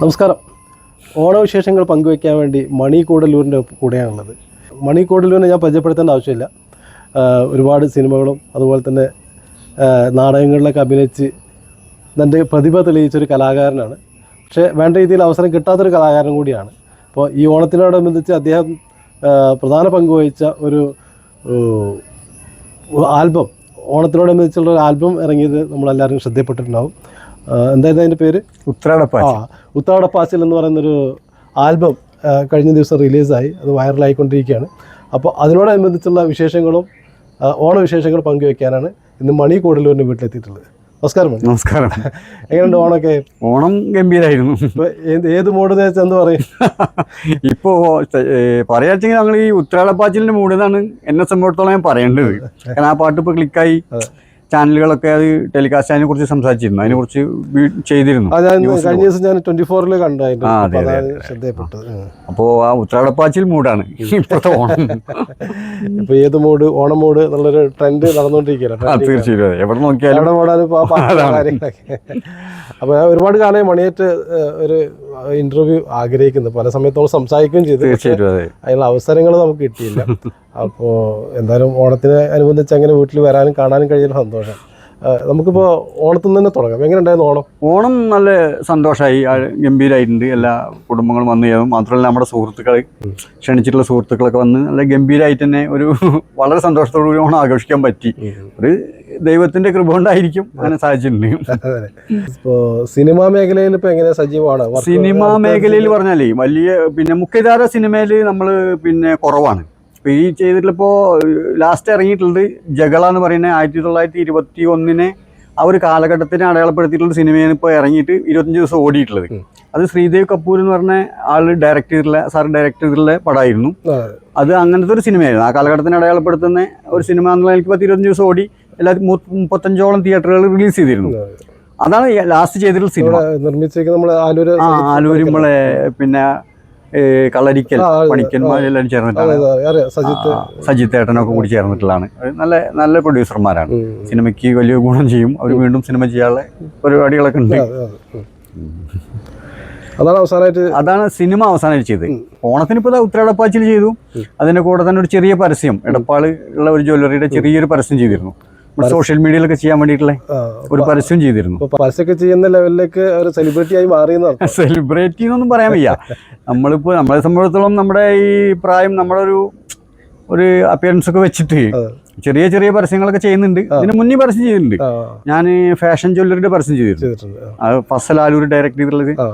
നമസ്കാരം. ഓണവിശേഷങ്ങൾ പങ്കുവയ്ക്കാൻ വേണ്ടി മണി കൂടലൂരിന്റെ കൂടെയാണുള്ളത്. മണി കൂടലൂരിനെ ഞാൻ പരിചയപ്പെടുത്തേണ്ട ആവശ്യമില്ല. ഒരുപാട് സിനിമകളും അതുപോലെ തന്നെ നാടകങ്ങളിലൊക്കെ അഭിനയിച്ച് തന്റെ പ്രതിഭ തെളിയിച്ചൊരു കലാകാരനാണ്. പക്ഷേ വേണ്ട രീതിയിൽ അവസരം കിട്ടാത്തൊരു കലാകാരൻ കൂടിയാണ്. അപ്പോൾ ഈ ഓണത്തിനോടനുബന്ധിച്ച് അദ്ദേഹം പ്രധാന പങ്ക് വഹിച്ച ഒരു ആൽബം ഓണത്തിനോടനുബന്ധിച്ചുള്ള ഒരു ആൽബം ഇറങ്ങിയത് നമ്മളെല്ലാവരും ശ്രദ്ധയപ്പെട്ടിട്ടുണ്ടാവും എന്തായിരുന്നു അതിന്റെ പേര്? ഉത്രാടപ്പാ ആ ഉത്രാടപ്പാച്ചിൽ എന്ന് പറയുന്നൊരു ആൽബം കഴിഞ്ഞ ദിവസം റിലീസായി. അത് വൈറലായിക്കൊണ്ടിരിക്കുകയാണ്. അപ്പോൾ അതിനോടനുബന്ധിച്ചുള്ള വിശേഷങ്ങളും ഓണ ഓണവിശേഷങ്ങളും പങ്കുവെക്കാനാണ് ഇന്ന് മണി കൂടലൂരിന്റെ വീട്ടിലെത്തിയിട്ടുള്ളത്. നമസ്കാരം നമസ്കാരം. എങ്ങനെയുണ്ട് ഓണമൊക്കെ? ഓണം ഗംഭീരായിരുന്നു. ഏത് ഏത് എന്ന് പറയും? ഇപ്പോ പറയാച്ചെങ്കിൽ ഞങ്ങൾ ഈ ഉത്രാടപ്പാച്ചിലിന്റെ മൂടെന്നാണ് എന്നെ സംബന്ധിച്ചിടത്തോളം ഞാൻ പറയേണ്ടത്. കാരണം ആ പാട്ട് ഇപ്പൊ ക്ലിക്കായി ചാനലുകളൊക്കെ അത് ടെലികാസ്റ്റ് അതിനെ കുറിച്ച് സംസാരിച്ചിരുന്നു. അതിനെ കുറിച്ച് ചെയ്തിരുന്നു. കഴിഞ്ഞ ദിവസം ഞാൻ ട്വന്റി ഫോറിൽ കണ്ടു അതിന്റെ ആ, അപ്പോൾ അതെ, അതാണ് ശ്രദ്ധയപ്പെട്ടത്. ഉം. അപ്പോ ആ ഉത്രാടപ്പാച്ചിൽ മൂടാണ് ഇപ്പോഴത്തെ ഓണം. ഇപ്പോൾ ഏത് മോഡ്? ഓണം മോഡ് എന്നുള്ളൊരു ട്രെൻഡ് നടന്നുകൊണ്ടിരിക്കുകയാണ്. ആ, trending. തീർച്ചയായും എവിടെ നോക്കിയാലും എവിടെ പാട്ട് അപ്പോൾ ഒരുപാട് കാലമായി മണിയേറ്റ് ഒരു ഇന്റർവ്യൂ ആഗ്രഹിക്കുന്നത് പല സമയത്തോളം സംസാരിക്കുകയും ചെയ്തു അതിനുള്ള അവസരങ്ങൾ നമുക്ക് കിട്ടിയില്ല. അപ്പോൾ എന്തായാലും ഓണത്തിന് അനുബന്ധിച്ച് അങ്ങനെ വീട്ടിൽ വരാനും കാണാനും കഴിയുന്ന സന്തോഷം. നമുക്കിപ്പോൾ ഓണത്തിൽ നിന്ന് തന്നെ തുടങ്ങാം. എങ്ങനെ ഉണ്ടായിരുന്നു ഓണം? ഓണം നല്ല സന്തോഷമായി ഗംഭീരമായിട്ടുണ്ട് എല്ലാ കുടുംബങ്ങളും വന്നു ചേർന്നു. മാത്രമല്ല നമ്മുടെ സുഹൃത്തുക്കൾ ക്ഷണിച്ചിട്ടുള്ള സുഹൃത്തുക്കളൊക്കെ വന്ന് നല്ല ഗംഭീരമായിട്ട് തന്നെ ഒരു വളരെ സന്തോഷത്തോടു കൂടി ഓണം ആഘോഷിക്കാൻ പറ്റി. ഒരു ദൈവത്തിന്റെ കൃപ കൊണ്ടായിരിക്കും അങ്ങനെ സാധിച്ചിട്ടുണ്ട്. സിനിമാ മേഖലയിൽ ഇപ്പൊ എങ്ങനെ സജീവമാണ് സിനിമാ മേഖലയിൽ പറഞ്ഞാലേ വലിയ പിന്നെ മുഖ്യധാര സിനിമയിൽ നമ്മൾ പിന്നെ കുറവാണ്. ഇപ്പൊ ഈ ചെയ്തിട്ടിപ്പോ ലാസ്റ്റ് ഇറങ്ങിയിട്ടുള്ളത് ജഗള എന്ന് പറയുന്നത് ആയിരത്തി തൊള്ളായിരത്തി ഇരുപത്തി ഒന്നിനെ ആ ഒരു കാലഘട്ടത്തിനെ അടയാളപ്പെടുത്തിയിട്ടുള്ള സിനിമയാണ് ഇപ്പോൾ ഇറങ്ങിയിട്ട് ഇരുപത്തഞ്ച് ദിവസം ഓടിയിട്ടുള്ളത്. അത് ശ്രീദേവ് കപൂർ എന്ന് പറഞ്ഞ ആൾ ഡയറക്ട് ചെയ്തിട്ടുള്ള സാർ ഡയറക്ട് ചെയ്തിട്ടുള്ള പടമായിരുന്നു. അത് അങ്ങനത്തെ ഒരു സിനിമയായിരുന്നു. ആ കാലഘട്ടത്തിന് അടയാളപ്പെടുത്തുന്ന ഒരു സിനിമ എന്നുള്ള എനിക്ക് പത്ത് ഇരുപത്തഞ്ച് ദിവസം ഓടി എല്ലാ മുപ്പത്തഞ്ചോളം തിയേറ്ററുകൾ റിലീസ് ചെയ്തിരുന്നു. അതാണ് ലാസ്റ്റ് ചെയ്തിട്ടുള്ള സിനിമ. ഇവിടെ നിർമ്മിച്ചിരിക്കുന്ന നമ്മൾ ആലൂര് ആ ആലൂരിമ്മളെ പിന്നെ കളരിക്കൽ പണിക്കന്മാരെല്ലാം ചേർന്നിട്ടാണ്. സജിത്ത്. ഏട്ടനൊക്കെ കൂടി ചേർന്നിട്ടുള്ളതാണ്. നല്ല നല്ല പ്രൊഡ്യൂസർമാരാണ്. സിനിമയ്ക്ക് വലിയ ഗുണം ചെയ്യും. അവർ വീണ്ടും സിനിമ ചെയ്യാനുള്ള പരിപാടികളൊക്കെ ഉണ്ട്. അതാണ് അവസാനമായിട്ട് അതാണ് സിനിമ അവസാനമായിട്ട് ചെയ്തത്. ഓണത്തിന് ഇപ്പോൾ ഉത്തരാടപ്പാച്ചിൽ ചെയ്തു. അതിന്റെ കൂടെ തന്നെ ഒരു ചെറിയ പരസ്യം. എടപ്പാൾ ഉള്ള ഒരു ജ്വല്ലറിയുടെ ചെറിയൊരു പരസ്യം ചെയ്തിരുന്നു. സോഷ്യൽ മീഡിയയിലൊക്കെ ചെയ്യാൻ വേണ്ടിയിട്ടുള്ള ഒരു പരസ്യം ചെയ്തിരുന്നു. പരസ്യമൊക്കെ ചെയ്യുന്ന ലെവലിലേക്ക് ഒരു സെലിബ്രിറ്റി ആയി മാറിയെന്ന് സെലിബ്രിറ്റി എന്നൊന്നും പറയാൻ വയ്യ. നമ്മളിപ്പോൾ നമ്മളെ സംബന്ധിച്ചിടത്തോളം നമ്മുടെ ഈ പ്രായം നമ്മളൊരു ഒരു അപ്പിയറൻസ് ഒക്കെ വെച്ചിട്ട് ചെറിയ ചെറിയ പരസ്യങ്ങളൊക്കെ ചെയ്യുന്നുണ്ട്. ഇതിന് മുന്നേ പരസ്യം ചെയ്തിട്ടുണ്ട്. ഞാൻ ഫാഷൻ ജ്വല്ലറിയുടെ പരസ്യം ചെയ്തിരുന്നു. ചെയ്തിട്ടുണ്ട് അത് ഫസൽ ആലൂർ ഡയറക്ട് ചെയ്തിട്ടുള്ളത്. ആ,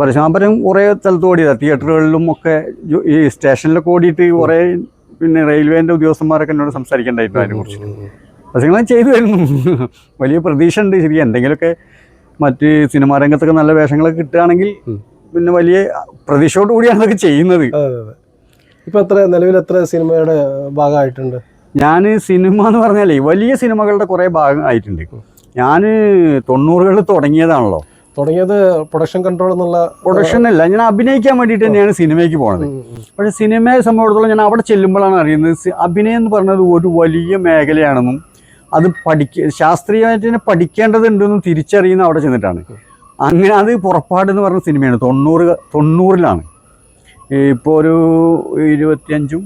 പരസ്യം. ആ പരം കുറേ സ്ഥലത്ത് ഓടിയതാണ് തിയേറ്ററുകളിലും ഒക്കെ ഈ സ്റ്റേഷനിലൊക്കെ ഓടിയിട്ട് കുറേ പിന്നെ റെയിൽവേന്റെ ഉദ്യോഗസ്ഥന്മാരൊക്കെ എന്നോട് സംസാരിക്കേണ്ടായിരുന്നു അതിനെ കുറിച്ച് ചെയ്തു വരുന്നു. വലിയ പ്രതീക്ഷ ഉണ്ട് ശരി എന്തെങ്കിലുമൊക്കെ മറ്റ് സിനിമാ രംഗത്തൊക്കെ നല്ല വേഷങ്ങളൊക്കെ കിട്ടുകയാണെങ്കിൽ പിന്നെ വലിയ പ്രതീക്ഷയോട് കൂടിയാണ് അതൊക്കെ ചെയ്യുന്നത്. ഇപ്പൊ എത്ര നിലവിൽ എത്ര സിനിമയുടെ ഭാഗമായിട്ടുണ്ട്? ഞാൻ സിനിമ എന്ന് പറഞ്ഞാലേ വലിയ സിനിമകളുടെ കുറേ ഭാഗം ആയിട്ടുണ്ട്. ഞാൻ തൊണ്ണൂറുകളിൽ തുടങ്ങിയതാണല്ലോ. തുടങ്ങിയത് പ്രൊഡക്ഷൻ കൺട്രോൾ എന്നുള്ള പ്രൊഡക്ഷൻ അല്ല ഞാൻ അഭിനയിക്കാൻ വേണ്ടിയിട്ട് തന്നെയാണ് സിനിമയ്ക്ക് പോണത്. പക്ഷെ സിനിമയെ സംബന്ധിച്ചിടത്തോളം ഞാൻ അവിടെ ചെല്ലുമ്പോഴാണ് അറിയുന്നത്. അഭിനയം എന്ന് പറഞ്ഞത് ഒരു വലിയ മേഖലയാണെന്നും അത് പഠിക്ക ശാസ്ത്രീയമായിട്ട് തന്നെ പഠിക്കേണ്ടതുണ്ടെന്നും തിരിച്ചറിയുന്ന അവിടെ ചെന്നിട്ടാണ്. അങ്ങനെ അത് പുറപ്പാട് എന്ന് പറഞ്ഞ സിനിമയാണ്. തൊണ്ണൂറ് തൊണ്ണൂറിലാണ്. ഇപ്പോൾ ഒരു ഇരുപത്തിയഞ്ചും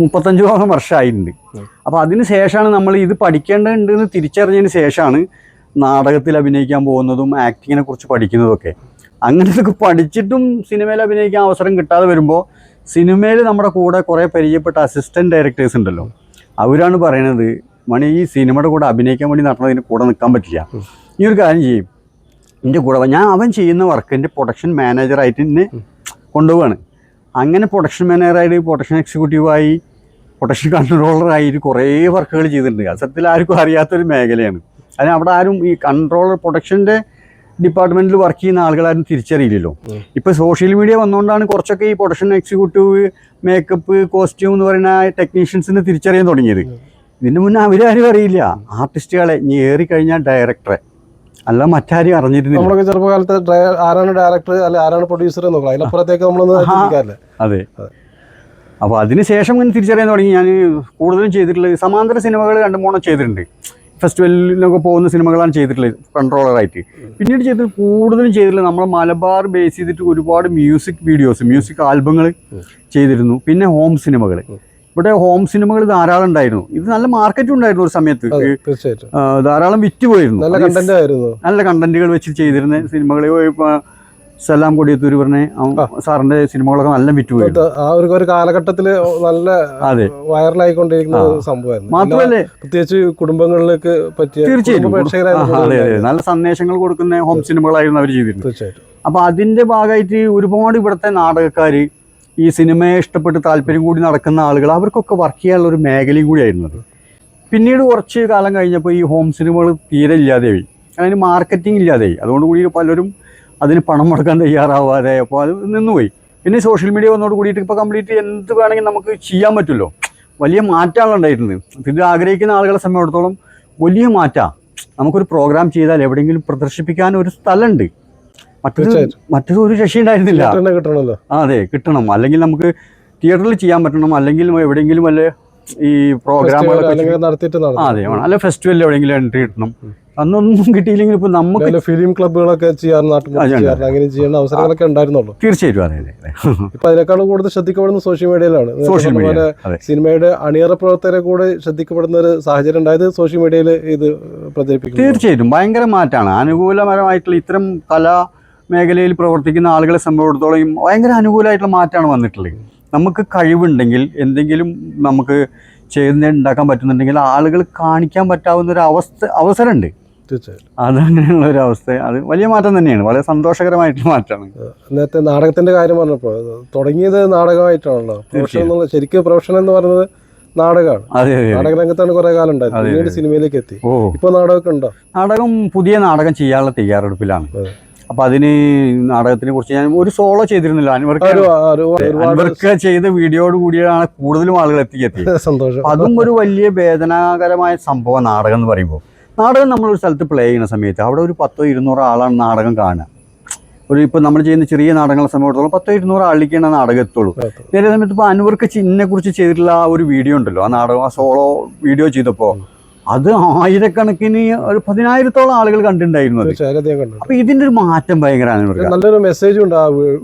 മുപ്പത്തഞ്ചോളം വർഷമായിട്ടുണ്ട് അപ്പോൾ അതിന് ശേഷമാണ് നമ്മൾ ഇത് പഠിക്കേണ്ടതുണ്ട് എന്ന് തിരിച്ചറിഞ്ഞതിന് ശേഷമാണ് നാടകത്തിൽ അഭിനയിക്കാൻ പോകുന്നതും ആക്ടിങ്ങിനെ കുറിച്ച് പഠിക്കുന്നതൊക്കെ. അങ്ങനത്തൊക്കെ പഠിച്ചിട്ടും സിനിമയിൽ അഭിനയിക്കാൻ അവസരം കിട്ടാതെ വരുമ്പോൾ സിനിമയിൽ നമ്മുടെ കൂടെ കുറേ പരിചയപ്പെട്ട അസിസ്റ്റന്റ് ഡയറക്ടേഴ്സ് ഉണ്ടല്ലോ. അവരാണ് പറയണത് മണി ഈ സിനിമയുടെ കൂടെ അഭിനയിക്കാൻ വേണ്ടി നടന്നതിന് കൂടെ നിൽക്കാൻ പറ്റില്ല. ഈ ഒരു കാര്യം ചെയ്യും. എന്റെ കൂടെ ഞാൻ അവൻ ചെയ്യുന്ന വർക്കിന്റെ പ്രൊഡക്ഷൻ മാനേജറായിട്ട് എന്നെ കൊണ്ടുപോവാണ്. അങ്ങനെ പ്രൊഡക്ഷൻ മാനേജറായിട്ട് പ്രൊഡക്ഷൻ എക്സിക്യൂട്ടീവായി പ്രൊഡക്ഷൻ കൺട്രോളറായിട്ട് കുറേ വർക്കുകൾ ചെയ്തിട്ടുണ്ട്. അസത്തിൽ സത്യത്തിൽ ആർക്കും അറിയാത്തൊരു മേഖലയാണ്. അതിന് അവിടെ ആരും ഈ കൺട്രോളർ പ്രൊഡക്ഷന്റെ ഡിപ്പാർട്ട്മെന്റിൽ വർക്ക് ചെയ്യുന്ന ആളുകളാരും തിരിച്ചറിയില്ലല്ലോ. ഇപ്പോൾ സോഷ്യൽ മീഡിയ വന്നുകൊണ്ടാണ് കുറച്ചൊക്കെ ഈ പ്രൊഡക്ഷൻ എക്സിക്യൂട്ടീവ് മേക്കപ്പ് കോസ്റ്റ്യൂം എന്ന് പറയുന്ന ടെക്നീഷ്യൻസിനെ തിരിച്ചറിയാൻ തുടങ്ങിയത്. ഇതിന് മുന്നേ അവരാരും അറിയില്ല. ആർട്ടിസ്റ്റുകളെ ഇനി ഏറി കഴിഞ്ഞാൽ ഡയറക്ടറെ അല്ല മറ്റാരും അറിഞ്ഞിരുന്നില്ല. നമ്മളൊക്കെ ചെറുപ്പകാലത്ത് ആരാണ് ഡയറക്ടർ അല്ലെ ആരാണ് പ്രൊഡ്യൂസർ നോക്കണം. അതിനപ്പുറത്തേക്ക് നമ്മളൊന്നും അതെ. അപ്പോൾ അതിന് ശേഷം ഇങ്ങനെ തിരിച്ചറിയാൻ തുടങ്ങി. ഞാൻ കൂടുതലും ചെയ്തിട്ടുള്ളത് സമാന്തര സിനിമകൾ രണ്ടു മൂന്നോ ചെയ്തിട്ടുണ്ട്. ഫെസ്റ്റിവലിനൊക്കെ പോകുന്ന സിനിമകളാണ് ചെയ്തിട്ടുള്ളത് കൺട്രോളറായിട്ട് പിന്നീട് ചെയ്തിട്ട് കൂടുതലും ചെയ്തിട്ടുള്ളത് നമ്മൾ മലബാർ ബേസ് ചെയ്തിട്ട് ഒരുപാട് മ്യൂസിക് വീഡിയോസ് മ്യൂസിക് ആൽബങ്ങൾ ചെയ്തിരുന്നു. പിന്നെ ഹോം സിനിമകൾ ഇവിടെ ഹോം സിനിമകൾ ധാരാളം ഉണ്ടായിരുന്നു. ഇത് നല്ല മാർക്കറ്റും ഉണ്ടായിരുന്നു ഒരു സമയത്ത്. തീർച്ചയായിട്ടും. ധാരാളം വിറ്റുപോയിരുന്നു. നല്ല അത് കണ്ടന്റ് ആയിരുന്നു. നല്ല കണ്ടന്റുകൾ വെച്ച് ചെയ്തിരുന്ന സിനിമകൾ സലാം കൊടിയത്തൂർ പറഞ്ഞ സാറിന്റെ സിനിമകളൊക്കെ നല്ല വിറ്റ് പോയിരുന്നു ആ ഒരു കാലഘട്ടത്തിൽ നല്ല അതെ. വൈറലായിക്കൊണ്ടിരിക്കുന്ന സംഭവമായിരുന്നു. മാത്രമല്ലേ? പ്രത്യേകിച്ച് കുടുംബങ്ങളിലേക്ക് പറ്റിയ തീർച്ചയായും കുടുംബ ആ, പ്രേക്ഷകരായിരുന്നു അതെ. അതെ നല്ല സന്ദേശങ്ങൾ കൊടുക്കുന്ന ഹോം സിനിമകളായിരുന്നു അവർ ചെയ്തിരുന്നത്. തീർച്ചയായിട്ടും. അപ്പൊ അതിന്റെ ഭാഗമായിട്ട് ഒരുപാട് ഇവിടുത്തെ നാടകക്കാർ ഈ സിനിമയെ ഇഷ്ടപ്പെട്ട് താല്പര്യം കൂടി നടക്കുന്ന ആളുകൾ അവർക്കൊക്കെ വർക്ക് ചെയ്യാനുള്ള ഒരു മേഖലയും കൂടിയായിരുന്നു ആയിരുന്നത് പിന്നീട് കുറച്ച് കാലം കഴിഞ്ഞപ്പോൾ ഈ ഹോം സിനിമകൾ തീരെ ഇല്ലാതെയായി. അതിന് മാർക്കറ്റിംഗ് ഇല്ലാതെയായി. അതുകൊണ്ട് കൂടി പലരും അതിന് പണം മുടക്കാൻ തയ്യാറാവാതെ അപ്പോൾ അത് നിന്നുപോയി. പിന്നെ സോഷ്യൽ മീഡിയ വന്നോട് കൂടിയിട്ട് ഇപ്പോൾ കംപ്ലീറ്റ് എന്ത് വേണമെങ്കിൽ നമുക്ക് ചെയ്യാൻ പറ്റുമല്ലോ. വലിയ മാറ്റമാണ് ഉണ്ടായിരുന്നത്. ഇത് ആഗ്രഹിക്കുന്ന ആളുകളെ സംബന്ധിച്ചിടത്തോളം വലിയ മാറ്റമാണ് നമുക്കൊരു പ്രോഗ്രാം ചെയ്താൽ എവിടെയെങ്കിലും പ്രദർശിപ്പിക്കാൻ ഒരു സ്ഥലമുണ്ട്. മറ്റൊരു. മറ്റൊരു ഒരു രക്ഷ ഉണ്ടായിരുന്നില്ല കിട്ടണമല്ലോ ആ അതെ കിട്ടണം. അല്ലെങ്കിൽ നമുക്ക് തിയേറ്ററിൽ ചെയ്യാൻ പറ്റണം. അല്ലെങ്കിൽ എവിടെയെങ്കിലും വല്ല ഈ പ്രോഗ്രാമുകളൊക്കെ നടത്തിയിട്ട് അതെ അല്ല ഫെസ്റ്റിവലിൽ എവിടെയെങ്കിലും എൻട്രി കിട്ടണം. അന്നൊന്നും കിട്ടിയില്ലെങ്കിൽ ഇപ്പൊ നമുക്ക് ഫിലിം ക്ലബ്ബുകളൊക്കെ ചെയ്യാൻ. അങ്ങനെ ചെയ്യുന്ന അവസരങ്ങളൊക്കെ ഉണ്ടായിരുന്നുള്ളൂ. തീർച്ചയായിട്ടും അതെ ഇപ്പൊ അതിനേക്കാളും കൂടുതൽ ശ്രദ്ധിക്കപ്പെടുന്ന സോഷ്യൽ മീഡിയയിലാണ് സോഷ്യൽ മീഡിയ സിനിമയുടെ അണിയറ പ്രവർത്തകരെ കൂടെ ശ്രദ്ധിക്കപ്പെടുന്ന ഒരു സാഹചര്യം ഉണ്ടായത് സോഷ്യൽ മീഡിയയിൽ ഇത് പ്രചരിപ്പിക്കും തീർച്ചയായിട്ടും. ഭയങ്കര മാറ്റമാണ്. അനുകൂലപരമായിട്ടുള്ള ഇത്തരം കലാ മേഖലയിൽ പ്രവർത്തിക്കുന്ന ആളുകളെ സംബന്ധിച്ചിടത്തോളം ഭയങ്കര അനുകൂലമായിട്ടുള്ള മാറ്റമാണ് വന്നിട്ടുള്ളത്. നമുക്ക് കഴിവുണ്ടെങ്കിൽ എന്തെങ്കിലും നമുക്ക് ചെയ്ത് ഉണ്ടാക്കാൻ പറ്റുന്നുണ്ടെങ്കിൽ ആളുകൾ കാണിക്കാൻ പറ്റാവുന്ന ഒരു അവസ്ഥ അവസരമുണ്ട്. അതങ്ങനെയുള്ള ഒരു അവസ്ഥ. അത് വലിയ മാറ്റം തന്നെയാണ്. വളരെ സന്തോഷകരമായിട്ടുള്ള മാറ്റമാണ്. നേരത്തെ നാടകത്തിന്റെ കാര്യം പറഞ്ഞപ്പോൾ തുടങ്ങിയത് നാടകമായിട്ടാണല്ലോ. പ്രൊഫഷൻ എന്നുള്ള ശരിക്കും പ്രൊഫഷൻ എന്ന് പറയുന്നത് നാടകമാണ്. അതെ അതെ നാടക രംഗത്താണ് കുറെ കാലം ഉണ്ടായത്. പിന്നീട് സിനിമയിലേക്ക് എത്തി. ഓ. ഇപ്പൊ നാടകമൊക്കെ ഉണ്ടോ? നാടകം പുതിയ നാടകം ചെയ്യാനുള്ള തയ്യാറെടുപ്പിലാണ്. അപ്പൊ അതിന് നാടകത്തിനെ കുറിച്ച് ഞാൻ ഒരു സോളോ ചെയ്തിരുന്നില്ല. അൻവർക്ക് ചെയ്ത വീഡിയോയോട് കൂടിയാണ് കൂടുതലും ആളുകൾ എത്തിക്കെത്തി. സന്തോഷം. അതും ഒരു വലിയ വേദനാകരമായ സംഭവം നാടകം എന്ന് പറയുമ്പോൾ. നാടകം നമ്മൾ ഒരു സ്ഥലത്ത് പ്ലേ ചെയ്യുന്ന സമയത്ത് അവിടെ ഒരു പത്തോ ഇരുന്നൂറോ ആളാണ് നാടകം കാണുക. ഒരു ഇപ്പോൾ നമ്മൾ ചെയ്യുന്ന ചെറിയ നാടകങ്ങളെ സംബന്ധിച്ചിടത്തോളം പത്തോ ഇരുന്നൂറ് ആളിലേക്കാണ് നാടകം എത്തുള്ളൂ. നേരെ സമയത്ത് ഇപ്പൊ അൻവർക്ക് ചിന്നെ കുറിച്ച് ചെയ്തിട്ടുള്ള ആ ഒരു വീഡിയോ ഉണ്ടല്ലോ. ആ നാടകം ആ സോളോ വീഡിയോ ചെയ്തപ്പോൾ അത് ആയിരക്കണക്കിന് ഒരു പതിനായിരത്തോളം ആളുകൾ കണ്ടിട്ടുണ്ടായിരുന്നു അപ്പൊ ഇതിന്റെ ഒരു മാറ്റം ഭയങ്കര നല്ലൊരു മെസ്സേജ്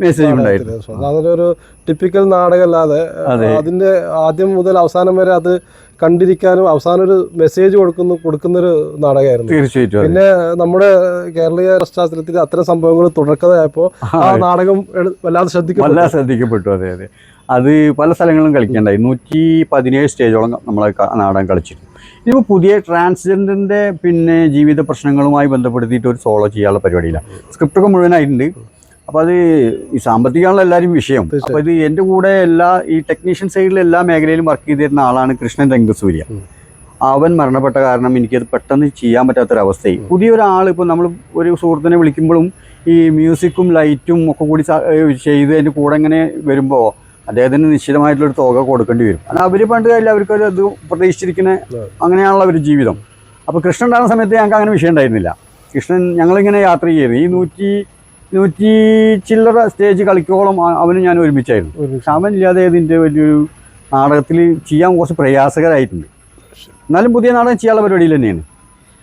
മെസ്സേജ്. ഉണ്ടായിരുന്നു. ഒരു ടിപ്പിക്കൽ നാടകമല്ലാതെ അതെ. അതിന്റെ ആദ്യം മുതൽ അവസാനം വരെ അത് കണ്ടിരിക്കാനും അവസാനം ഒരു മെസ്സേജ് കൊടുക്കുന്ന കൊടുക്കുന്ന ഒരു നാടകമായിരുന്നു. തീർച്ചയായിട്ടും പിന്നെ നമ്മുടെ കേരളീയ പശ്ചാത്തലത്തിൽ അത്തരം സംഭവങ്ങൾ തുടക്കതായപ്പോ ആ നാടകം വല്ലാതെ ശ്രദ്ധിക്കും വല്ലാതെ ശ്രദ്ധിക്കപ്പെട്ടു അതെ അതെ. അത് പല സ്ഥലങ്ങളിലും കളിക്കണ്ടായി. നൂറ്റി പതിനേഴ് സ്റ്റേജോളം നമ്മൾ നാടകം കളിച്ചിരുന്നു. ഇനിയിപ്പോൾ പുതിയ ട്രാൻസ്ജെൻഡറിന്റെ പിന്നെ ജീവിത പ്രശ്നങ്ങളുമായി ബന്ധപ്പെടുത്തിയിട്ട് ഒരു സോളോ ചെയ്യാനുള്ള സ്ക്രിപ്റ്റ് സ്ക്രിപ്റ്റൊക്കെ മുഴുവനായിട്ടുണ്ട്. അപ്പോൾ അത് ഈ സാമ്പത്തികമാണല്ലോ എല്ലാവരും വിഷയം. അപ്പോൾ ഇത് എന്റെ കൂടെ എല്ലാ ഈ ടെക്നീഷ്യൻ സൈഡിൽ എല്ലാ മേഖലയിലും വർക്ക് ചെയ്തിരുന്ന ആളാണ് കൃഷ്ണൻ രംഗസൂര്യ. അവൻ മരണപ്പെട്ട കാരണം എനിക്കത് പെട്ടെന്ന് ചെയ്യാൻ പറ്റാത്തൊരവസ്ഥയായി പുതിയൊരാൾ ഇപ്പോൾ നമ്മൾ ഒരു സുഹൃത്തിനെ വിളിക്കുമ്പോഴും ഈ മ്യൂസിക്കും ലൈറ്റും ഒക്കെ കൂടി ചെയ്ത് അതിന്റെ കൂടെ ഇങ്ങനെ വരുമ്പോൾ അദ്ദേഹത്തിന് നിശ്ചിതമായിട്ടുള്ളൊരു തുക കൊടുക്കേണ്ടി വരും. കാരണം അവർ പണ്ട് കാലം അവർക്കൊരു ഇത് പ്രതീക്ഷിച്ചിരിക്കുന്ന അങ്ങനെയാണല്ലോ അവർ ജീവിതം. അപ്പോൾ കൃഷ്ണൻ ഉണ്ടാകുന്ന സമയത്ത് ഞങ്ങൾക്ക് അങ്ങനെ വിഷയം ഉണ്ടായിരുന്നില്ല. കൃഷ്ണൻ ഞങ്ങളിങ്ങനെ യാത്ര ചെയ്തു ഈ നൂറ്റി നൂറ്റി ചില്ലറ സ്റ്റേജ് കളിക്കോളം അവന് ഞാൻ ഒരുമിച്ചായിരുന്നു. ഒരു ഇല്ലാതെ ഇതിന്റെ വലിയൊരു നാടകത്തിൽ ചെയ്യാൻ കുറച്ച് പ്രയാസകരമായിട്ടുണ്ട് എന്നാലും പുതിയ നാടകം ചെയ്യാനുള്ള പരിപാടിയിൽ തന്നെയാണ്.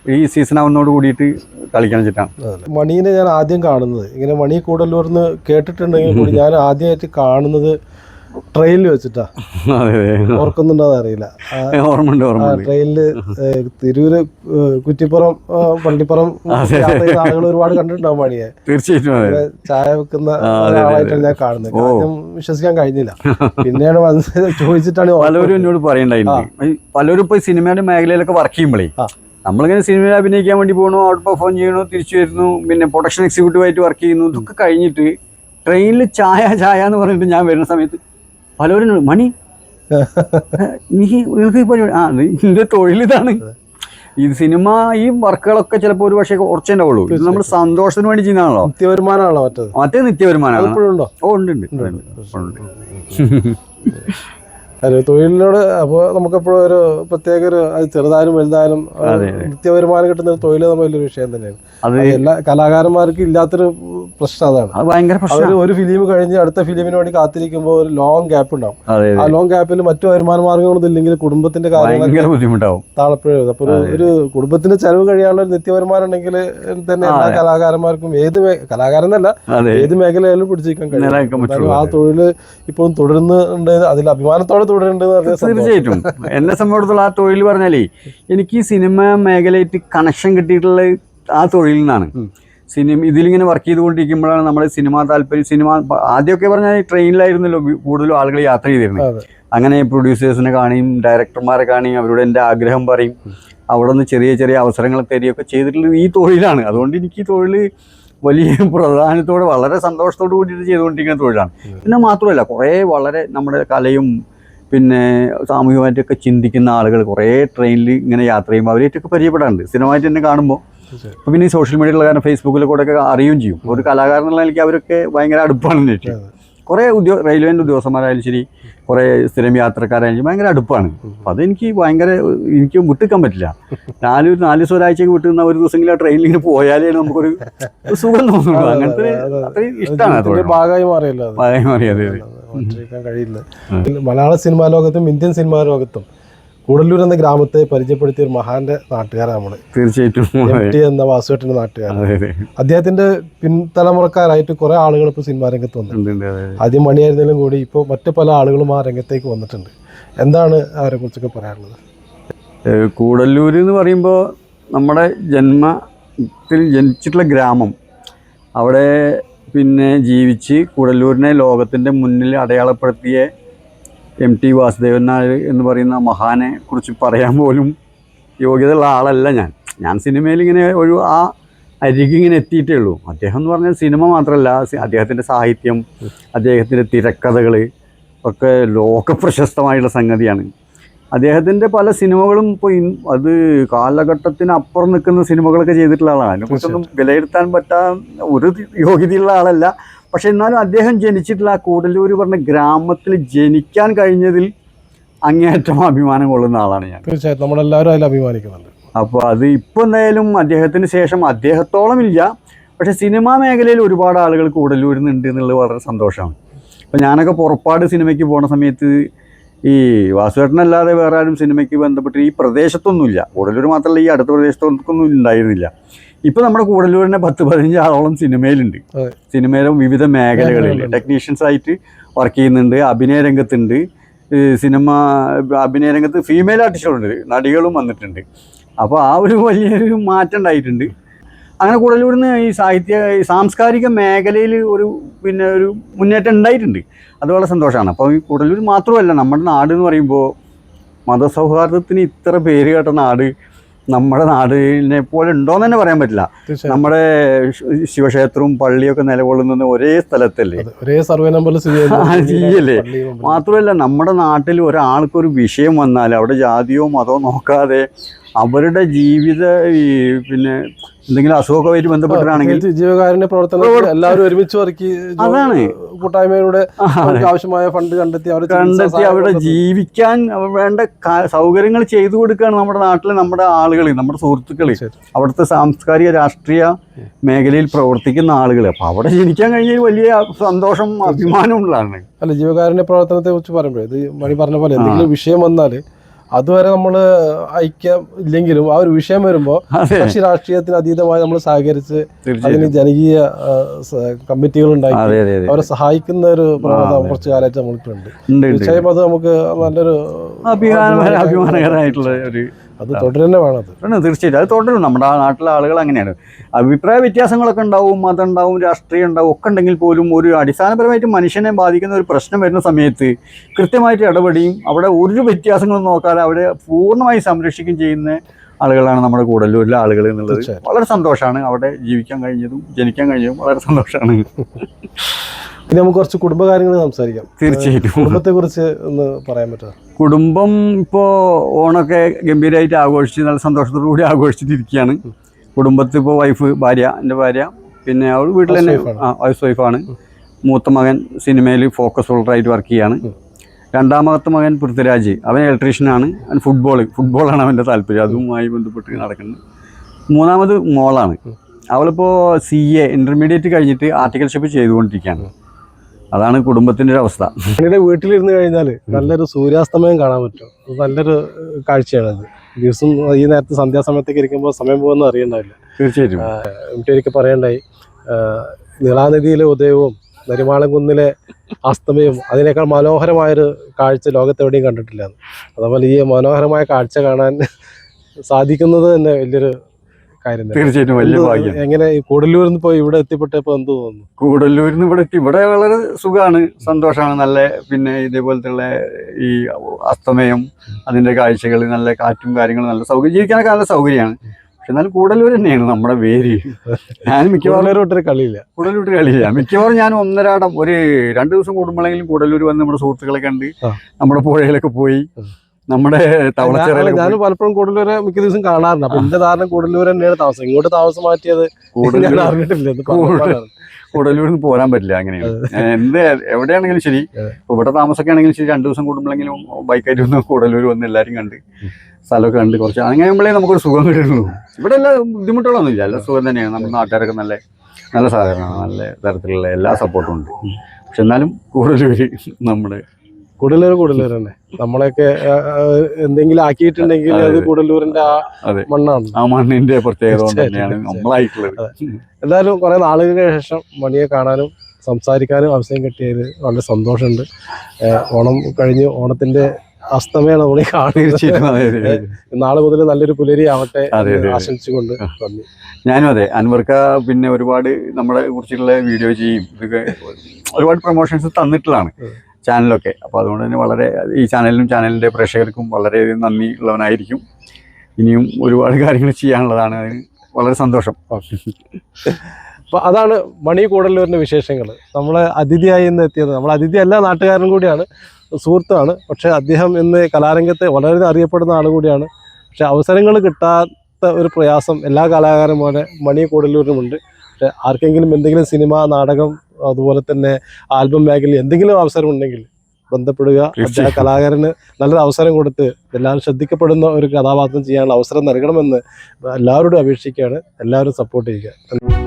ഈ സീസൺ ആവുന്നതോട് കൂടിയിട്ട് കളിക്കാൻ വെച്ചിട്ടാണ്. മണീനെ ഞാൻ ആദ്യം കാണുന്നത്. ഇങ്ങനെ മണി കൂടല്ലൂർന്ന് കേട്ടിട്ടുണ്ടെങ്കിൽ കൂടി ഞാൻ ആദ്യമായിട്ട് കാണുന്നത് ട്രെയിനിൽ വെച്ചിട്ടാ. ഓർക്കുന്നുണ്ടോ അറിയില്ല ഓർമ്മയുണ്ട് ഓർമ്മ ട്രെയിനിൽ തിരൂര് കുറ്റിപ്പുറം പള്ളിപ്പുറം ആളുകൾ ഒരുപാട് കണ്ടിട്ടുണ്ടാവും പണിയെ. തീർച്ചയായിട്ടും ചായ വെക്കുന്ന ആ, അതെ, അതെ, ഒരാളായിട്ടാണ് ഞാൻ കാണുന്നത്. ഓ. വിശ്വസിക്കാൻ കഴിഞ്ഞില്ല. പിന്നെയാണ് വന്ന് ചോദിച്ചിട്ടാണ് പലരും എന്നോട് പറയണ്ടായിരുന്നു. പലരും ഇപ്പൊ സിനിമയുടെ മേഖലയിലൊക്കെ വർക്ക് ചെയ്യുമ്പോഴേ. നമ്മളിങ്ങനെ സിനിമയിൽ അഭിനയിക്കാൻ വേണ്ടി പോകണു അവിടെ പെർഫോം ചെയ്യണു തിരിച്ചു വരുന്നു പിന്നെ പ്രൊഡക്ഷൻ എക്സിക്യൂട്ടീവ് ആയിട്ട് വർക്ക് ചെയ്യുന്നു ഇതൊക്കെ കഴിഞ്ഞിട്ട് ട്രെയിനിൽ ചായ ചായ എന്ന് പറഞ്ഞിട്ട് ഞാൻ വരുന്ന സമയത്ത് എന്നോട്, മണി എനിക്ക് നിങ്ങൾക്ക് ഈ പരിപാടി ആ നിന്റെ തൊഴിലിതാണ് ഈ സിനിമ ഈ വർക്കുകളൊക്കെ ചിലപ്പോൾ ഒരു പക്ഷേ കുറച്ചേ ഉണ്ടാവുള്ളൂ. ഇത് നമ്മൾ സന്തോഷത്തിന് വേണ്ടി ചെയ്യുന്നതാണല്ലോ. നിത്യവരുമാനമാണോ മറ്റേ മറ്റേ നിത്യവരുമാനമാണ്. ഓ ഉണ്ട്. അതെ തൊഴിലിനോട് അപ്പോൾ നമുക്കെപ്പോഴും ഒരു പ്രത്യേക ഒരു ചെറുതായാലും വലുതായാലും നിത്യവരുമാനം കിട്ടുന്ന ഒരു തൊഴിൽ നമ്മൾ വലിയൊരു വിഷയം തന്നെയാണ്. അത് എല്ലാ കലാകാരന്മാർക്ക് ഇല്ലാത്തൊരു പ്രശ്നം അതാണ്. അത് ഭയങ്കര ഒരു ഫിലിം കഴിഞ്ഞ് അടുത്ത ഫിലിമിന് വേണ്ടി കാത്തിരിക്കുമ്പോൾ ഒരു ലോങ് ഗ്യാപ്പ് ഉണ്ടാവും. ആ ലോങ് ഗ്യാപ്പിൽ മറ്റു വരുമാന മാർഗങ്ങളൊന്നും ഇല്ലെങ്കിൽ കുടുംബത്തിന്റെ കാര്യങ്ങൾ ബുദ്ധിമുട്ടാവും. താളപ്പിഴ അപ്പൊ ഒരു കുടുംബത്തിന്റെ ചെലവ് കഴിയാനുള്ള ഒരു നിത്യവരുമാനം ഉണ്ടെങ്കിൽ തന്നെ എല്ലാ കലാകാരന്മാർക്കും ഏത് കലാകാരനല്ല കലാകാരൻ അല്ല അതെ. ഏത് മേഖലയിലും പിടിച്ചിരിക്കാൻ കഴിയും. ആ തൊഴിൽ ഇപ്പോഴും തുടരുന്നുണ്ട് അതിൽ അഭിമാനത്തോടെ തുടരുന്നുണ്ട്. തീർച്ചയായിട്ടും. എന്നെ സംബന്ധിച്ചിടത്തോളം ആ തൊഴിൽ പറഞ്ഞാലേ എനിക്ക് ഈ സിനിമ മേഖലയായിട്ട് കണക്ഷൻ കിട്ടിയിട്ടുള്ള ആ തൊഴിലിൽ നിന്നാണ് സിനിമ ഇതിലിങ്ങനെ വർക്ക് ചെയ്തുകൊണ്ടിരിക്കുമ്പോഴാണ് നമ്മുടെ സിനിമാ താല്പര്യം സിനിമ ആദ്യമൊക്കെ പറഞ്ഞാൽ ട്രെയിനിലായിരുന്നല്ലോ കൂടുതലും ആളുകൾ യാത്ര ചെയ്തിരുന്നത്. അങ്ങനെ പ്രൊഡ്യൂസേഴ്സിനെ കാണിയും ഡയറക്ടർമാരെ കാണിയും അവരോട് എന്റെ ആഗ്രഹം പറയും. അവിടെ നിന്ന് ചെറിയ ചെറിയ അവസരങ്ങൾ തരികയൊക്കെ ചെയ്തിട്ടുള്ളത് ഈ തൊഴിലാണ്. അതുകൊണ്ട് എനിക്ക് ഈ തൊഴിൽ വലിയ പ്രധാനത്തോടെ വളരെ സന്തോഷത്തോടു കൂടിയിട്ട് ചെയ്തുകൊണ്ടിരിക്കുന്ന തൊഴിലാണ്. പിന്നെ മാത്രമല്ല കുറേ വളരെ നമ്മുടെ കലയും പിന്നെ സാമൂഹികമായിട്ടൊക്കെ ചിന്തിക്കുന്ന ആളുകൾ കുറേ ട്രെയിനിൽ ഇങ്ങനെ യാത്ര ചെയ്യുമ്പോൾ അവരായിട്ടൊക്കെ പരിചയപ്പെടാറുണ്ട്. സ്ഥിരമായിട്ട് തന്നെ കാണുമ്പോൾ അപ്പോൾ പിന്നെ ഈ സോഷ്യൽ മീഡിയയിലുള്ള കാരണം ഫേസ്ബുക്കിൽ കൂടെ ഒക്കെ അറിയുകയും ചെയ്യും. ഒരു കലാകാരൻ എന്നുള്ള എനിക്ക് അവരൊക്കെ ഭയങ്കര അടുപ്പാണ് എനിക്ക് കുറേ ഉദ്യോ റെയിൽവേന്റെ ഉദ്യോഗസ്ഥന്മാരായാലും ശരി കുറേ സ്ഥിരം യാത്രക്കാരായാലും ശരി, ഭയങ്കര അടുപ്പാണ്. അപ്പം അതെനിക്ക് ഭയങ്കര എനിക്ക് വിട്ടിക്കാൻ പറ്റില്ല. നാല് നാല് ദിവസം ഒരാഴ്ചക്ക് വിട്ടുന്ന ഒരു ദിവസമെങ്കിലും ആ ട്രെയിനിൽ ഇങ്ങനെ പോയാലേ നമുക്കൊരു സുഖം തോന്നുന്നു അങ്ങനത്തെ അത്രയും ഇഷ്ടമാണ് ഭാഗമായി മാറിയല്ലോ കഴിയില്ല. മലയാള സിനിമാ ലോകത്തും ഇന്ത്യൻ സിനിമാ ലോകത്തും കൂടല്ലൂർ എന്ന ഗ്രാമത്തെ പരിചയപ്പെടുത്തിയ ഒരു മഹാന്റെ നാട്ടുകാരാണ് നമ്മൾ. തീർച്ചയായിട്ടും എം ടി എന്ന വാസുവേട്ടന്റെ നാട്ടുകാരൻ അദ്ദേഹത്തിന്റെ പിൻതലമുറക്കാരായിട്ട് കുറെ ആളുകൾ ഇപ്പോൾ സിനിമാ രംഗത്ത് വന്നിട്ടുണ്ട്. ആദ്യം മണിയായിരുന്നാലും കൂടി ഇപ്പോൾ മറ്റു പല ആളുകളും ആ രംഗത്തേക്ക് വന്നിട്ടുണ്ട്. എന്താണ് അവരെ കുറിച്ചൊക്കെ പറയാനുള്ളത്? കൂടല്ലൂർ എന്ന് പറയുമ്പോൾ നമ്മുടെ ജന്മത്തിൽ ജനിച്ചിട്ടുള്ള ഗ്രാമം. അവിടെ പിന്നെ ജീവിച്ച് കൂടല്ലൂരിനെ ലോകത്തിന്റെ മുന്നിൽ അടയാളപ്പെടുത്തിയ എം ടി വാസുദേവൻ നായർ എന്ന് പറയുന്ന മഹാനെ കുറിച്ച് പറയാൻ പോലും യോഗ്യതയുള്ള ആളല്ല ഞാൻ. ഞാൻ സിനിമയിൽ ഇങ്ങനെ ഒരു ആ അരികിങ്ങനെ എത്തിയിട്ടേ ഉള്ളൂ. അദ്ദേഹം എന്ന് പറഞ്ഞാൽ സിനിമ മാത്രമല്ല അദ്ദേഹത്തിന്റെ സാഹിത്യം അദ്ദേഹത്തിന്റെ തിരക്കഥകൾ ഒക്കെ ലോക പ്രശസ്തമായിട്ടുള്ള സംഗതിയാണ്. അദ്ദേഹത്തിന്റെ പല സിനിമകളും ഇപ്പോൾ അത് അത് കാലഘട്ടത്തിനപ്പുറം നിൽക്കുന്ന സിനിമകളൊക്കെ ചെയ്തിട്ടുള്ള ആളാണ്. അതിനെക്കുറിച്ചൊന്നും വിലയിരുത്താൻ പറ്റാൻ ഒരു യോഗ്യതയുള്ള ആളല്ല. പക്ഷെ എന്നാലും അദ്ദേഹം ജനിച്ചിട്ടുള്ള ആ കൂടല്ലൂർ പറഞ്ഞ ഗ്രാമത്തിൽ ജനിക്കാൻ കഴിഞ്ഞതിൽ അങ്ങേയറ്റം അഭിമാനം കൊള്ളുന്ന ആളാണ് ഞാൻ. തീർച്ചയായിട്ടും നമ്മളെല്ലാവരും അതിൽ അഭിമാനിക്കുന്നുണ്ട്. അപ്പോൾ അത് ഇപ്പോൾ എന്തായാലും അദ്ദേഹത്തിന് ശേഷം അദ്ദേഹത്തോളം ഇല്ല. പക്ഷേ സിനിമാ മേഖലയിൽ ഒരുപാട് ആളുകൾ കൂടല്ലൂരിൽ നിന്നുണ്ട് എന്നുള്ളത് വളരെ സന്തോഷമാണ്. അപ്പോൾ ഞാനൊക്കെ പുറപ്പാട് സിനിമയ്ക്ക് പോണ സമയത്ത് ഈ വാസുവേട്ടനല്ലാതെ വേറെ ആരും സിനിമയ്ക്ക് ബന്ധപ്പെട്ട് ഈ പ്രദേശത്തൊന്നുമില്ല. കൂടല്ലൂർ മാത്രമല്ല ഈ അടുത്ത പ്രദേശത്തൊന്നും ഉണ്ടായിരുന്നില്ല. ഇപ്പോൾ നമ്മുടെ കൂടലൂർ തന്നെ പത്ത് പതിനഞ്ച് ആളോളം സിനിമയിലുണ്ട്. സിനിമയിലെ വിവിധ മേഖലകളിൽ ടെക്നീഷ്യൻസ് ആയിട്ട് വർക്ക് ചെയ്യുന്നുണ്ട്. അഭിനയ രംഗത്തുണ്ട്. സിനിമ അഭിനയ രംഗത്ത് ഫീമെയിൽ ആർട്ടിസ്റ്റുകളുണ്ട് നടികളും വന്നിട്ടുണ്ട്. അപ്പോൾ ആ ഒരു വലിയൊരു മാറ്റം ഉണ്ടായിട്ടുണ്ട്. അങ്ങനെ കൂടുതലൂടുന്ന് ഈ സാഹിത്യ സാംസ്കാരിക മേഖലയിൽ ഒരു പിന്നെ ഒരു മുന്നേറ്റം ഉണ്ടായിട്ടുണ്ട്. അത് വളരെ സന്തോഷമാണ്. അപ്പോൾ ഈ കൂടലൂർ മാത്രമല്ല നമ്മുടെ നാട് എന്ന് പറയുമ്പോൾ മതസൗഹാർദ്ദത്തിന് ഇത്ര പേര് കേട്ട നാട് നമ്മുടെ നാടിനെ പോലെ ഉണ്ടോയെന്ന് തന്നെ പറയാൻ പറ്റില്ല. നമ്മുടെ ശിവക്ഷേത്രവും പള്ളിയൊക്കെ നിലകൊള്ളുന്നത് ഒരേ സ്ഥലത്തല്ലേ? ഒരേ സർവേ നമ്പറിൽ ചെയ്യല്ലേ? മാത്രമല്ല നമ്മുടെ നാട്ടിൽ ഒരാൾക്കൊരു വിഷയം വന്നാൽ അവിടെ ജാതിയോ മതമോ നോക്കാതെ അവരുടെ ജീവിത ഈ പിന്നെ എന്തെങ്കിലും അസുഖമായിട്ട് ബന്ധപ്പെട്ടിട്ടാണെങ്കിൽ പ്രത്യേകിച്ച് ജീവകാരുണ്യ പ്രവർത്തനത്തിൽ എല്ലാവരും ഒരുമിച്ച് വർക്കി അതാണ്. കൂട്ടായ്മയിലൂടെ ആവശ്യമായ ഫണ്ട് കണ്ടെത്തി അവർ കണ്ടെത്തി അവരുടെ അവിടെ ജീവിക്കാൻ വേണ്ട സൗകര്യങ്ങൾ ചെയ്തു കൊടുക്കുകയാണ് നമ്മുടെ നാട്ടിലെ നമ്മുടെ ആളുകൾ നമ്മുടെ തീർച്ചയായിട്ടും. അവിടുത്തെ സാംസ്കാരിക രാഷ്ട്രീയ മേഖലയിൽ പ്രവർത്തിക്കുന്ന ആളുകൾ അപ്പോൾ അവിടെ ജനിക്കാൻ കഴിഞ്ഞ വലിയ സന്തോഷം അഭിമാനമുള്ളതാണ്. അല്ല ജീവകാരുണ്യ പ്രവർത്തനത്തെ കുറിച്ച് പറയുമ്പോഴേ ഇത് മണി പറഞ്ഞ പോലെ എന്തെങ്കിലും വിഷയം വന്നാൽ അതുവരെ നമ്മൾ ഐക്യം ഇല്ലെങ്കിലും ആ ഒരു വിഷയം വരുമ്പോൾ കക്ഷി രാഷ്ട്രീയത്തിന് അതീതമായി നമ്മൾ സഹകരിച്ച് അതിന് ജനകീയ കമ്മിറ്റികൾ അതെ അവരെ സഹായിക്കുന്ന ഒരു പ്രവണത. കുറച്ച് കാലമായിട്ട് നമ്മൾക്കുണ്ട് തീർച്ചയായും അത് നമുക്ക് നല്ലൊരു അഭിമാന അഭിമാനകരമായിട്ടുള്ള ഒരു അത് തുടരുന്നെ വേണം തീർച്ചയായിട്ടും. അത് തുടരും നമ്മുടെ ആ നാട്ടിലെ ആളുകൾ അങ്ങനെയാണ്. അഭിപ്രായ വ്യത്യാസങ്ങളൊക്കെ ഉണ്ടാവും മതം ഉണ്ടാവും രാഷ്ട്രീയം ഉണ്ടാവും ഒക്കെ ഉണ്ടെങ്കിൽ പോലും ഒരു അടിസ്ഥാനപരമായിട്ട് മനുഷ്യനെ ബാധിക്കുന്ന ഒരു പ്രശ്നം വരുന്ന സമയത്ത് കൃത്യമായിട്ട് ഇടപെടുകയും അവിടെ ഒരു വ്യത്യാസങ്ങളും നോക്കാതെ അവരെ പൂർണമായി സംരക്ഷിക്കുകയും ചെയ്യുന്ന ആളുകളാണ് നമ്മുടെ കൂടല്ലൂരിലെ ആളുകൾ എന്നുള്ളത് വളരെ സന്തോഷമാണ്. അവിടെ ജീവിക്കാൻ കഴിഞ്ഞതും ജനിക്കാൻ കഴിഞ്ഞതും വളരെ സന്തോഷമാണ്. ഇനി നമുക്ക് കുറച്ച് കുടുംബകാര്യങ്ങൾ സംസാരിക്കാം. തീർച്ചയായിട്ടും. കുടുംബത്തെ കുറിച്ച് ഒന്ന് പറയാൻ പറ്റുമോ? കുടുംബം ഇപ്പോൾ ഓണമൊക്കെ ഗംഭീരമായിട്ട് ആഘോഷിച്ച് നല്ല സന്തോഷത്തോടു കൂടി ആഘോഷിച്ചിട്ടിരിക്കുകയാണ്. കുടുംബത്തിൽ ഇപ്പോൾ വൈഫ് ഭാര്യ എന്റെ ഭാര്യ പിന്നെ അവൾ വീട്ടിൽ തന്നെ വൈഫ് ഹൗസ് വൈഫാണ് മൂത്ത മകൻ സിനിമയിൽ ഫോക്കസ് ഹോൾഡറായിട്ട് വർക്ക് ചെയ്യാണ്. രണ്ടാമത്തെ മകൻ പൃഥ്വിരാജ്. അവൻ ഇലക്ട്രീഷ്യനാണ് അവൻ ഫുട്ബോൾ ഫുട്ബോളാണ് അവന്റെ താല്പര്യം. അതുമായി ബന്ധപ്പെട്ട് നടക്കുന്നത് മൂന്നാമത് മോളാണ്. അവളിപ്പോൾ സി എ ഇന്റർമീഡിയറ്റ് കഴിഞ്ഞിട്ട് ആർട്ടിക്കൽഷിപ്പ് ചെയ്തുകൊണ്ടിരിക്കുകയാണ്. അതാണ് കുടുംബത്തിന്റെ ഒരു അവസ്ഥ. നിങ്ങളുടെ വീട്ടിലിരുന്ന് കഴിഞ്ഞാൽ നല്ലൊരു സൂര്യാസ്തമയം കാണാൻ പറ്റും. നല്ലൊരു കാഴ്ചയാണ് കാഴ്ചയാണത് ദിവസം ഈ നേരത്തെ സന്ധ്യാസമയത്തേക്ക് ഇരിക്കുമ്പോൾ സമയം പോകുന്ന അറിയണ്ടാവില്ല. തീർച്ചയായിട്ടും. എനിക്ക് പറയണ്ടായി നീളാനദിയിലെ ഉദയവും നരിമാളംകുന്നിലെ അസ്തമയും അതിനേക്കാൾ മനോഹരമായൊരു കാഴ്ച ലോകത്തെവിടെയും കണ്ടിട്ടില്ല. അതുപോലെ ഈ മനോഹരമായ കാഴ്ച കാണാൻ സാധിക്കുന്നത് തന്നെ വലിയൊരു കാര്യം തീർച്ചയായിട്ടും വലിയ ഭാഗ്യം എങ്ങനെ കൂടല്ലൂരിൽ നിന്ന് പോയി ഇവിടെ എത്തിപ്പെട്ടപ്പോൾ എന്ത് തോന്നുന്നു? കൂടല്ലൂരിൽ നിന്ന് ഇവിടെ എത്തി. ഇവിടെ വളരെ സുഖമാണ് സന്തോഷമാണ് നല്ല പിന്നെ ഇതേപോലത്തെ ഈ അസ്തമയം അതിന്റെ കാഴ്ചകൾ നല്ല കാറ്റും കാര്യങ്ങളും നല്ല സൗകര്യം ജീവിക്കാനൊക്കെ നല്ല സൗകര്യമാണ്. പക്ഷെ എന്നാലും കൂടല്ലൂർ തന്നെയാണ് നമ്മുടെ പേര് ഞാൻ മിക്കവാറും കളിയില്ല. കൂടല്ലൂർ കളിയില്ല. മിക്കവാറും ഞാൻ ഒന്നരാടം ഒരു രണ്ട് ദിവസം കൂടുമ്പോഴെങ്കിലും കൂടല്ലൂർ വന്ന് നമ്മുടെ സുഹൃത്തുക്കളെ കണ്ട് നമ്മുടെ പുഴയിലൊക്കെ പോയി. നമ്മുടെ ഞാനും ഞാൻ പലപ്പോഴും കൂടുതലൂരെ മിക്ക ദിവസം കാണാറുണ്ട്. അപ്പൊ എന്റെ ധാരണ കൂടുതലൂർ തന്നെയാണ് താമസം. ഇങ്ങോട്ട് താമസം മാറ്റിയത് കൂടുതൽ കൂടല്ലൂർ അറിഞ്ഞിട്ടില്ല. ഇത് കൂട- നിന്ന് പോരാൻ പറ്റില്ല അങ്ങനെയാണ്. എന്ത് എവിടെയാണെങ്കിലും ശരി. ഇവിടെ താമസമൊക്കെ ആണെങ്കിലും ശരി. രണ്ടു ദിവസം കൂടുമ്പോഴെങ്കിലും ബൈക്കായിട്ട് വന്ന് കൂടലൂർ വന്ന് എല്ലാവരും കണ്ട് സ്ഥലമൊക്കെ കണ്ട് കുറച്ച് അങ്ങനെ ആകുമ്പോഴേ നമുക്കൊരു സുഖം കിട്ടുള്ളൂ. ഇവിടെ എല്ലാ ബുദ്ധിമുട്ടുകളൊന്നും ഇല്ല എല്ലാ സുഖം തന്നെയാണ്. നമ്മുടെ നാട്ടുകാരൊക്കെ നല്ല നല്ല സഹകരണമാണ്. നല്ല തരത്തിലുള്ള എല്ലാ സപ്പോർട്ടും ഉണ്ട്. പക്ഷെ എന്നാലും കൂടുതലൂര് നമ്മുടെ കൂടല്ലൂർ കൂടല്ലൂർ തന്നെ നമ്മളെയൊക്കെ എന്തെങ്കിലും ആക്കിയിട്ടുണ്ടെങ്കിൽ അത് കൂടലൂരിന്റെ ആ മണ്ണാണ്. ആ മണ്ണിന്റെ പ്രത്യേകത. നമ്മളായിട്ടുള്ളത്. എന്തായാലും കുറെ നാളുകൾക്ക് ശേഷം മണിയെ കാണാനും സംസാരിക്കാനും അവസരം കിട്ടിയതിൽ വളരെ സന്തോഷമുണ്ട്. ഓണം കഴിഞ്ഞ് ഓണത്തിന്റെ അസ്തമയാണ് നമ്മൾ കാണിച്ചിരുന്നത്. നാളെ മുതൽ നല്ലൊരു പുലരി ആവട്ടെ. ആശംസിച്ചുകൊണ്ട് ഞാനും അതെ അൻവർക്ക പിന്നെ ഒരുപാട് നമ്മളെ കുറിച്ചുള്ള വീഡിയോ ചെയ്യും. ഇതൊക്കെ ഒരുപാട് പ്രൊമോഷൻസ് തന്നിട്ടുള്ളതാണ്. ചാനലൊക്കെ. അപ്പോൾ അതുകൊണ്ട് തന്നെ വളരെ ഈ ചാനലിനും ചാനലിന്റെ പ്രേക്ഷകർക്കും വളരെയധികം നന്ദി ഉള്ളവനായിരിക്കും. ഇനിയും ഒരുപാട് കാര്യങ്ങൾ ചെയ്യാനുള്ളതാണ്. വളരെ സന്തോഷം. അപ്പോൾ അതാണ് മണി കൂടല്ലൂരിന്റെ വിശേഷങ്ങൾ. നമ്മളെ അതിഥിയായി ഇന്ന് എത്തിയത് നമ്മൾ അതിഥി എല്ലാ നാട്ടുകാരനും കൂടിയാണ്. സുഹൃത്താണ്. പക്ഷേ അദ്ദേഹം ഇന്ന് കലാരംഗത്തെ വളരെ അറിയപ്പെടുന്ന ആൾ കൂടിയാണ്. പക്ഷേ അവസരങ്ങൾ കിട്ടാത്ത ഒരു പ്രയാസം എല്ലാ കലാകാരന്മാരെ മണി കൂടല്ലൂരിനുമുണ്ട്. പക്ഷേ ആർക്കെങ്കിലും എന്തെങ്കിലും സിനിമ നാടകം അതുപോലെ തന്നെ ആൽബം മേഖലയിൽ എന്തെങ്കിലും അവസരം ഉണ്ടെങ്കിൽ ബന്ധപ്പെടുക. കലാകാരന് നല്ലൊരു അവസരം കൊടുത്ത് എല്ലാവരും ശ്രദ്ധിക്കപ്പെടുന്ന ഒരു കഥാപാത്രം ചെയ്യാനുള്ള അവസരം നൽകണമെന്ന് എല്ലാവരോടും അപേക്ഷിക്കുകയാണ്. എല്ലാവരും സപ്പോർട്ട് ചെയ്യുക.